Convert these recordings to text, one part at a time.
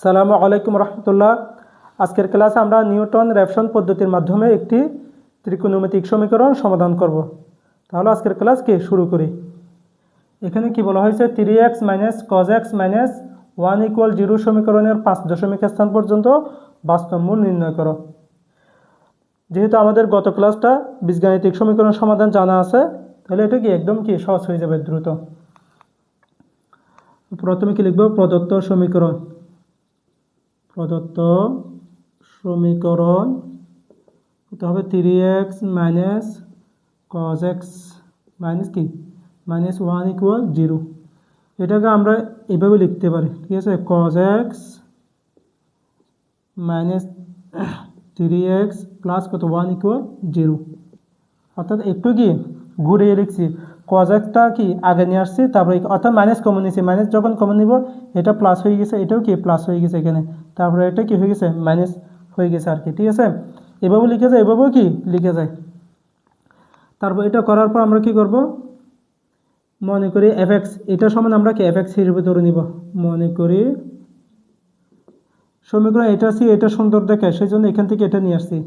সালামু আলাইকুম রহমতুল্লাহ। আজকের ক্লাসে আমরা নিউটন র্যাপশন পদ্ধতির মাধ্যমে একটি ত্রিকোণমিতিক সমীকরণ সমাধান করব। তাহলে আজকের ক্লাস কি? শুরু করি। এখানে কি বলা হয়েছে? Three x minus cos x minus one equal zero সমীকরণের পাঁচ দশমিক স্থান পর্যন্ত বাস্তব মূল নির্ণয় করো। যেহেতু আমাদের গত ক্লাসটা বীজগাণিতিক সমীকরণ সমাধান জানা আছে, তাহলে এটা কি একদম কি সহজ হয়ে যাবে দ্রুত? প্রথমে কি লিখব? প্রদত্ত সমীকরণ। প্রদত্ত সমীকরণ। হতে হবে three x minus cos x minus কি? মাইনাস ওয়ান ইকুয়াল জিরো এটাকে আমরা এভাবে লিখতে পারি, ঠিক আছে? Cos x minus three x plus কত? ওয়ান ইকুয়াল জিরো অর্থাৎ একটু কি? ঘুরিয়ে লিখছি। এক্সটা কি আগে নিয়ে আসছি, তারপরে অর্থাৎ মাইনাস কমন নিয়েছি মাইনাস যখন কমন নিব, এটা প্লাস হয়ে গেছে, এটাও কি প্লাস হয়ে গেছে এখানে, তারপরে এটা কি হয়ে গেছে মাইনাস হয়ে গেছে আর কি, ঠিক আছে? এভাবেও লিখে যায়, এভাবেও কি লিখে যায়? তারপর এটা করার পর আমরা কি করব? মনে করি এফ এক্স এটা সমান আমরা কি এফ এক্স হিসেবে ধরে নিব, মনে করি সমীকরণ এটা সি, এটা সুন্দর দেখে সেই জন্য এখান থেকে এটা নিয়ে আসছি,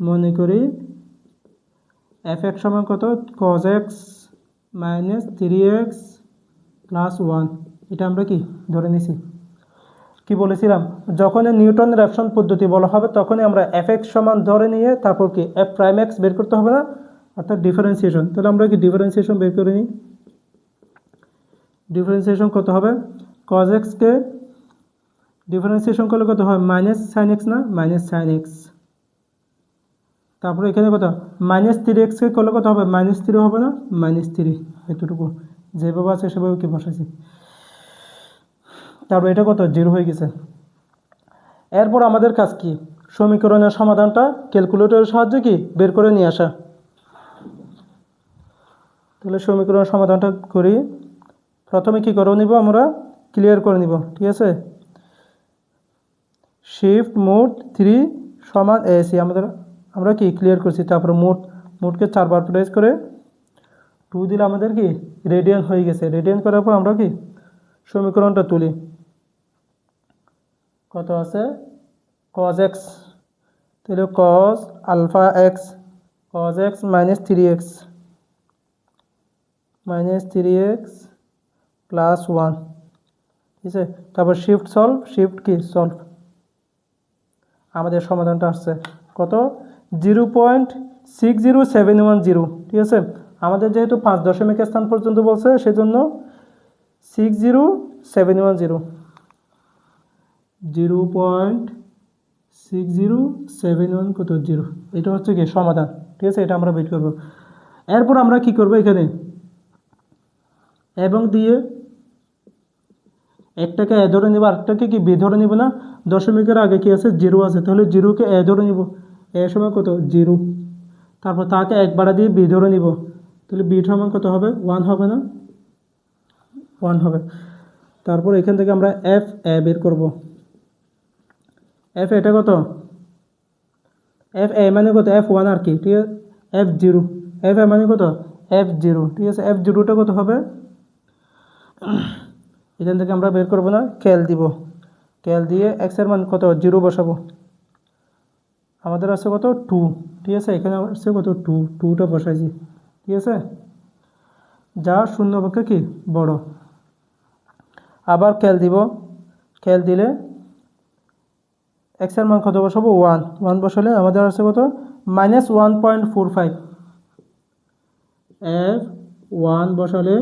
মনে করি এফ এক্স সমান কত? Cos x minus three x plus one এটা আমরা কি? ধরে নিছি। কি বলেছিলাম? যখন নিউটন র্যাপশন পদ্ধতি বলা হবে, তখনই আমরা এফ এক্স সমান ধরে নিয়ে তারপর কি এফ প্রাইম এক্স বের করতে হবে না? অর্থাৎ ডিফারেন্সিয়েশন তাহলে আমরা কি ডিফারেন্সিয়েশন বের করে নিই? ডিফারেন্সিয়েশন কত হবে? কজ এক্সকে ডিফারেন্সিয়েশন করলে কত হয়? মাইনাস সাইন এক্স না? মাইনাস সাইন এক্স তারপরে এখানে কত মাইনাস থ্রি এক্সকে করলে কত হবে? মাইনাস থ্রি হবে না? মাইনাস থ্রি এতটুকু। যেভাবে আছে সেভাবে কি বসাইছি। তারপর এটা কত? জিরো হয়ে গেছে। এরপর আমাদের কাজ কি? সমীকরণের সমাধানটা ক্যালকুলেটরের সাহায্যে কি? বের করে নিয়ে আসা। তাহলে সমীকরণের সমাধানটা করি। প্রথমে কি করে নিব আমরা? ক্লিয়ার করে নিব, ঠিক আছে? শিফট মোট থ্রি সমান এসি আমাদের আমরা কি ক্লিয়ার করছি? তারপরে মোট, মোটকে চারবার প্রেস করে টু দিলে আমাদের কি রেডিয়ান হয়ে গেছে। রেডিয়ান করার পর আমরা কি সমীকরণটা তুলি। কত আছে? কজ এক্স তাহলে cos alpha x cos x minus three x minus three x plus one ঠিক আছে? তারপর শিফট সলভ শিফট কি? সলভ আমাদের সমাধানটা আসছে। কত? Zero point six zero seven one zero, ঠিক আছে? আমাদের যেহেতু পাঁচ দশমিক স্থান পর্যন্ত বলছে, সেজন্য six zero seven one zero. Zero point six zero seven one কত জিরো? এটা হচ্ছে কি সমাধান, ঠিক আছে? এটা আমরা বের করব। এরপর আমরা কি করব এখানে? এবং দিয়ে একটাকে এ ধরে নিব, আরেকটাকে কি বি ধরে নিব না? দশমিকের আগে কি আছে? জিরো আছে। তাহলে জিরোকে এ ধরে নিব। এ সময় কত? জিরো। তারপর তাকে এক বাড়া দিয়ে বি ধরে নিব। তাহলে বি সমান কত হবে? ওয়ান হবে না? ওয়ান হবে। তারপর এখান থেকে আমরা এফ এ বের করব। এফ এটা কত? এফ এ মানে কত? এফ ওয়ান আর কি, ঠিক আছে? এফ জিরো এফ এ মানে কত? এফ জিরো ঠিক আছে? এফ জিরোটা কত হবে? এখান থেকে আমরা বের করব না? ক্যাল দিব। ক্যাল দিয়ে এক্সের মান কত? জিরো বসাবো। আমাদের আছে কত? টু ঠিক আছে? এখানে আছে কত? টু টুটা বসাইছি। ঠিক আছে? যা শূন্য পক্ষে কি? বড়। আবার খেল দিব। খেল দিলে এক্সের মান কত বসাবো? ওয়ান ওয়ান বসালে আমাদের আছে কত? Minus one point four five f one বসালে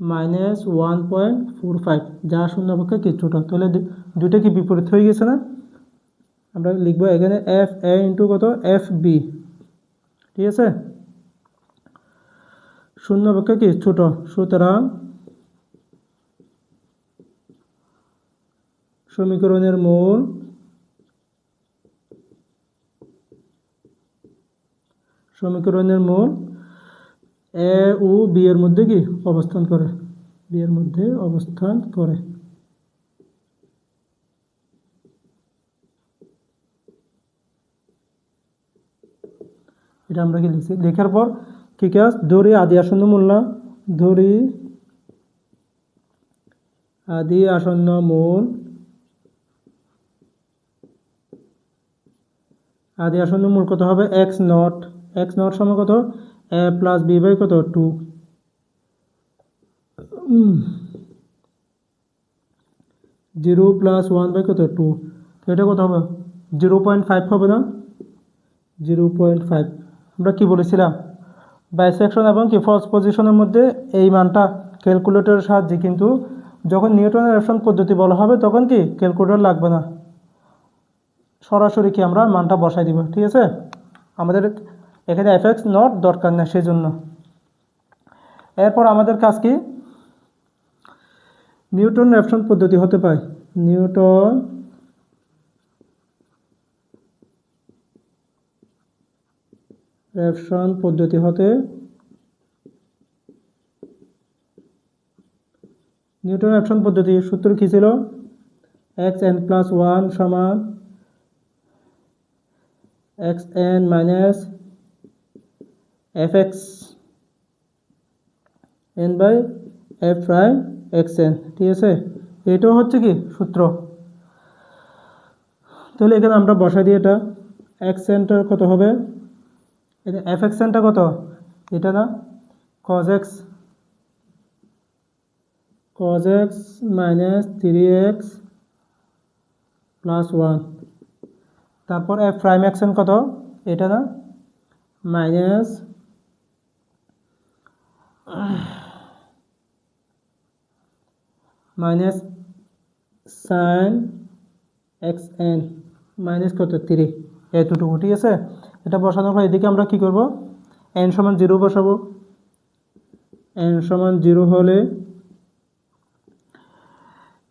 minus one point four five যা শূন্য পক্ষে কি? ছোটো। তাহলে দুইটা কি বিপরীত হয়ে গেছে না? আমরা লিখব এখানে এফ এ ইন্টু কত? এফ বি ঠিক আছে? শূন্য পক্ষে কি? ছোট। সুতরাং সমীকরণের মূল সমীকরণের মূল এ ও বি এর মধ্যে কি? অবস্থান করে। বি এর মধ্যে অবস্থান করে। এটা আমরা কি লিখছি? লেখার পর ঠিক আছে? ধরি আদি আসন্ন মোল্লা ধরি আদি আসন্ন মূল। আদি আসন্ন মূল কত হবে? এক্স নট এক্স নট সময় কত? এ প্লাস বি বাই কত? Two zero plus one by কত? টু এটা কত হবে? জিরো পয়েন্ট ফাইভ হবে না? জিরো পয়েন্ট ফাইভ আমরা কী বলেছিলাম? বাইসেকশন এবং কি ফলস পজিশনের মধ্যে এই মানটা ক্যালকুলেটরের সাহায্যে কিন্তু যখন নিউটনের রেফারেন্স পদ্ধতি বলা হবে তখন কি ক্যালকুলেটর লাগবে না। সরাসরি কি আমরা মানটা বসাই দিব, ঠিক আছে? আমাদের এখানে এফএক্স নট দরকার না সেই জন্য এরপর আমাদের কাজ কি? নিউটন রেফারেন্স পদ্ধতি হতে পারে। নিউটন রেফসান পদ্ধতি হতে নিউটন রেফসান পদ্ধতির সূত্র কী ছিল? এক্স এন প্লাস ওয়ান সমান x n minus f x n by f prime x n ঠিক আছে? এটাও হচ্ছে কি? সূত্র। তাহলে এখানে আমরা বসাই দিই এটা। এক্স এনটার কত হবে? এটা এফ এক্সেনটা কত? এটা না cos x cos x minus three x plus one তারপর এফ প্রাইম এক্সেন কত? এটা না minus minus sine x n minus কত? থ্রি এতটুকু ঠিক আছে? এটা বসানোর পর এদিকে আমরা কি করব? এন সমান জিরো বসাবো। এন সমান জিরো হলে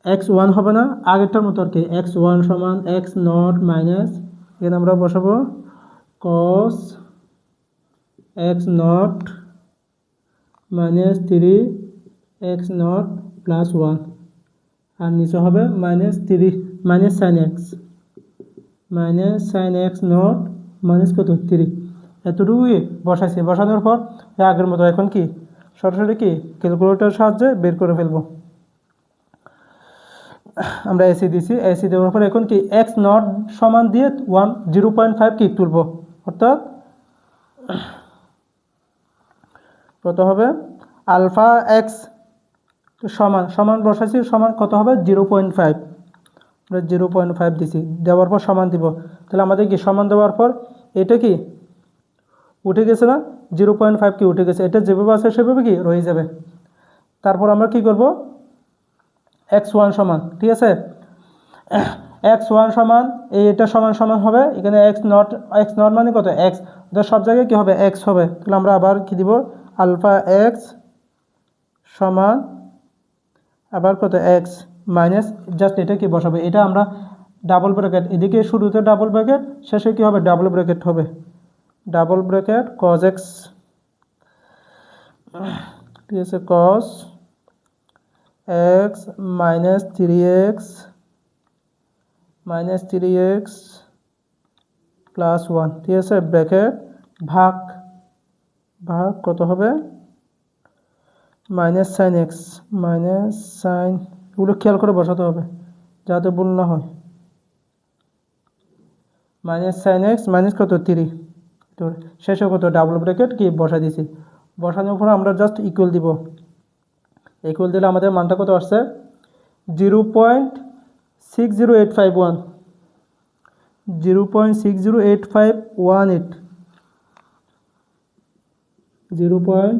এক্স ওয়ান হবে না, আগেরটার মতো আর কি। এক্স ওয়ান সমান এক্স নট মাইনাস এখানে আমরা বসাবো। Cos x naught minus three x naught plus one আর নিচে হবে minus three minus sine x minus sine x naught minus কত? থ্রি এতটুকুই বসাইছি। বসানোর পর আগের মতো এখন কি? সরাসরি কি? ক্যালকুলেটার সাহায্যে বের করে ফেলব। আমরা এসি দিছি। এসি দেওয়ার পর এখন কি? এক্স নট সমান দিয়ে ওয়ান জিরো পয়েন্ট ফাইভ কি তুলবো? অর্থাৎ কত হবে? আলফা এক্স সমান সমান বসাইছি। সমান কত হবে? Zero point five zero point five দিছি। দেওয়ার পর সমান দিব। তাহলে আমাদের কি সমান দেওয়ার পর এটা কি? উঠে গেছে না? জিরো পয়েন্ট ফাইভ কি উঠে গেছে? এটা যেভাবে আছে সেভাবে কি রয়ে যাবে। তারপর আমরা কি করব? এক্স ওয়ান সমান, ঠিক আছে? এক্স ওয়ান সমান, এই এটা সমান সমান হবে। এখানে এক্স নট এক্স নট মানে কত? এক্স সব জায়গায় কী হবে? এক্স হবে। তাহলে আমরা আবার কি দিব? আলফা এক্স সমান আবার কত? এক্স মাইনাস জাস্ট এটা কি বসাবে? এটা আমরা ডাবল ব্র্যাকেট এদিকে শুরুতে ডাবল ব্র্যাকেট শেষে কি হবে? ডাবল ব্র্যাকেট হবে। ডাবল ব্র্যাকেট কজ এক্স ঠিক আছে cos x minus three x minus three x plus one ঠিক আছে ব্র্যাকেট ভাগ ভাগ কত হবে? Minus sine x minus sine এগুলো খেয়াল করে বসাতে হবে, যাতে ভুল না হয়। মাইনাস সাইন এক্স মাইনাস কত? থ্রি তো শেষে কত? ডাবল ব্র্যাকেট কি? বসা দিছি। বসানোর পর আমরা জাস্ট ইকুয়াল দিব। ইকুয়াল দিলে আমাদের মানটা কত আসছে? Zero point six zero eight five one zero point six zero eight five one eight zero point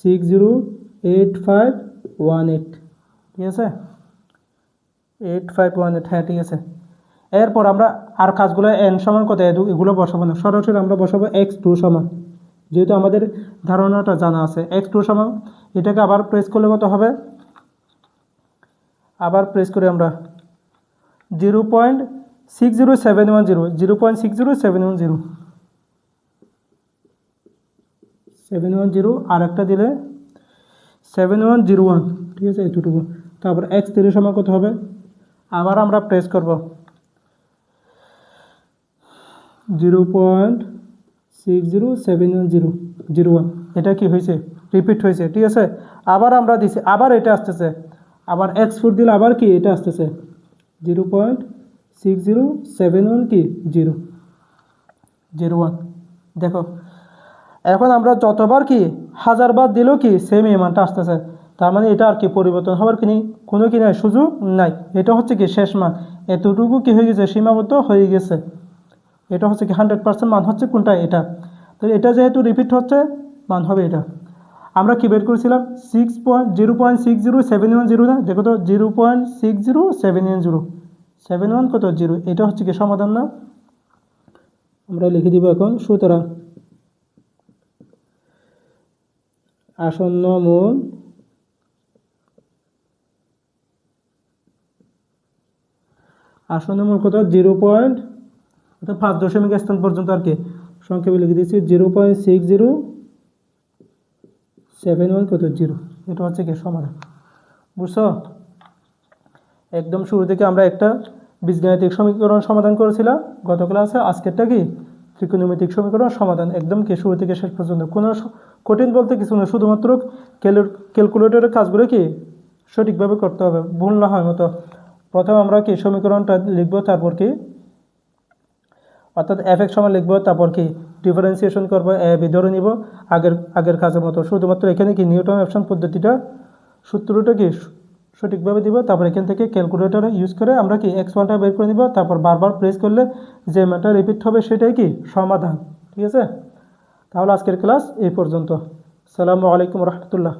six zero eight five one eight ঠিক আছে? এইট ফাইভ ওয়ান এইট হ্যাঁ ঠিক আছে এরপর আমরা আর কাজগুলো এন সমান কত? এগুলো বসাবো না। সরাসরি আমরা বসাবো এক্স টু সমান। যেহেতু আমাদের ধারণাটা জানা আছে এক্স টু সমান। এটাকে আবার প্রেস করলে কত হবে? আবার প্রেস করে আমরা zero point six zero seven one zero zero point six zero seven one zero seven one zero আর একটা দিলে সেভেন ওয়ান জিরো ওয়ান ঠিক আছে এতটুকু তারপর এক্স থ্রি সময় কত হবে? আবার আমরা প্রেস করব। Zero point six zero seven zero zero one. এটা কি হয়েছে? রিপিট হয়েছে, ঠিক আছে? আবার আমরা দিছি, আবার এটা আসতেছে। আবার এক্স ফোর দিলে আবার কি? এটা আসতেছে। Zero point six zero seven one কি? জিরো। Zero one. দেখো, এখন আমরা যতবার কি, হাজারবার দিলেও কি সেম এই মানটা আসতেছে। তার মানে এটা আর কি পরিবর্তন হওয়ার কি কোনো কি নাই, সুযোগ নাই। এটা হচ্ছে কি শেষ মান। এতটুকু কি হয়ে গেছে? সীমাবদ্ধ হয়ে গেছে। এটা হচ্ছে কি হান্ড্রেড পার্সেন্ট মান হচ্ছে কোনটা? এটা। তো এটা যেহেতু রিপিট হচ্ছে, মান হবে এটা। আমরা কি বের করেছিলাম? Six point zero point six zero seven one zero না? দেখো তো zero point six zero seven one zero seven one কত? জিরো এটা হচ্ছে কি সমাধান না? আমরা লিখে দিব এখন সুতরাং। আসন্ন মূল আসন্ন মূল কত? জিরো পয়েন্ট, অর্থাৎ পাঁচ দশমিক স্থান পর্যন্ত আর কি। সংক্ষেপে লিখে দিয়েছি, zero point six zero, seven one কত? জিরো। এটা হচ্ছে কি সমাধান বুঝছ? একদম শুরু থেকে আমরা একটা বীজগাণিতিক সমীকরণ সমাধান করেছিলাম। গত ক্লাসে আজকেরটা কি? ত্রিকোণমিতিক সমীকরণ সমাধান। একদম কি শুরু থেকে শেষ পর্যন্ত। কোনো কঠিন বলতে কিছু না শুধুমাত্র ক্যালকুলেটরের কাজগুলো কি? সঠিকভাবে করতে হবে। ভুল না হয় মতো। প্রথমে আমরা কি সমীকরণটা লিখব, তারপর কি? অর্থাৎ এফ এক্স সময় লিখব, তারপর কি ডিফারেন্সিয়েশন করব এ বি ধরে নিব। আগের আগের কাজের মতো শুধুমাত্র এখানে কি নিউটন অপশন পদ্ধতিটা, সূত্রটা কি সঠিকভাবে দিব? তারপর এখান থেকে ক্যালকুলেটর ইউজ করে আমরা কি এক্স ওয়ানটা বের করে নিব, তারপর বারবার প্রেস করলে যে ম্যানটা রিপিট হবে সেটাই কি সমাধান, ঠিক আছে? তাহলে আজকের ক্লাস এই পর্যন্ত। সালামু আলাইকুম রহমতুল্লাহ।